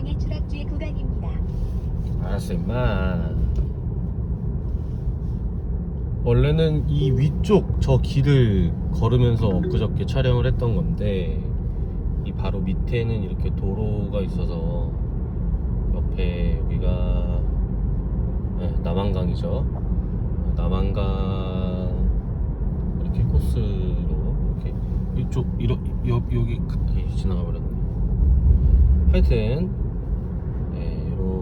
전방에 추락주의 구간입니다. 알았어 임마. 원래는 이 위쪽 저 길을 걸으면서 엊그저께 촬영을 했던 건데 이 바로 밑에는 이렇게 도로가 있어서 옆에 여기가 네, 남한강이죠. 남한강 이렇게 코스로 이렇게 이쪽 이러, 여, 여기 지나가 버렸네. 하여튼 네,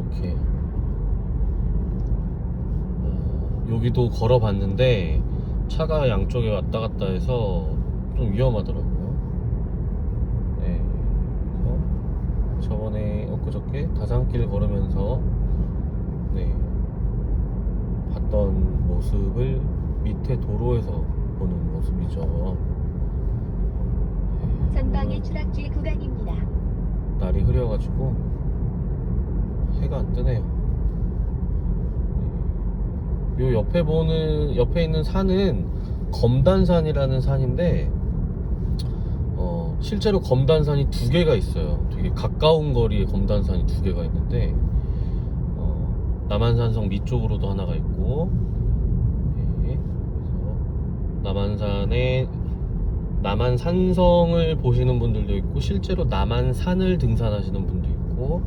이렇게 어, 여기도 걸어봤는데 차가 양쪽에 왔다 갔다 해서 좀 위험하더라고요. 네. 그래서 저번에 엊그저께 다산길 걸으면서 네. 봤던 모습을 밑에 도로에서 보는 모습이죠. 네, 오늘 추락주의 구간입니다. 날이 흐려가지고 해가 안 뜨네요. 요 옆에 보는 옆에 있는 산은 검단산이라는 산인데 어, 실제로 검단산이 두 개가 있어요. 되게 가까운 거리에 검단산이 두 개가 있는데 어, 남한산성 밑쪽으로도 하나가 있고 네, 남한산에 남한산성을 보시는 분들도 있고 실제로 남한산을 등산하시는 분도 있고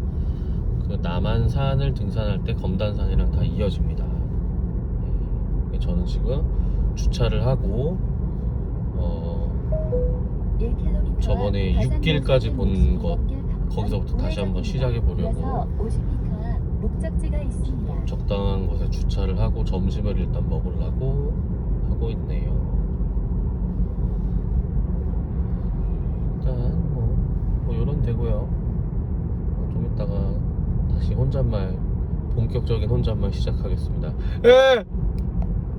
그 남한산을 등산할 때 검단산이랑 다 이어집니다. 네, 저는 지금 주차를 하고 어, 1km 저번에 6길까지 본 것, 거기서부터 다시 한번 시작해 보려고 50m 앞 목적지가 있습니다. 적당한 곳에 주차를 하고 점심을 일단 먹으려고 하고 있네요. 일단 뭐, 뭐 이런 되고요. 어, 좀 이따가 혼잣말 본격적인 혼잣말 시작하겠습니다. 에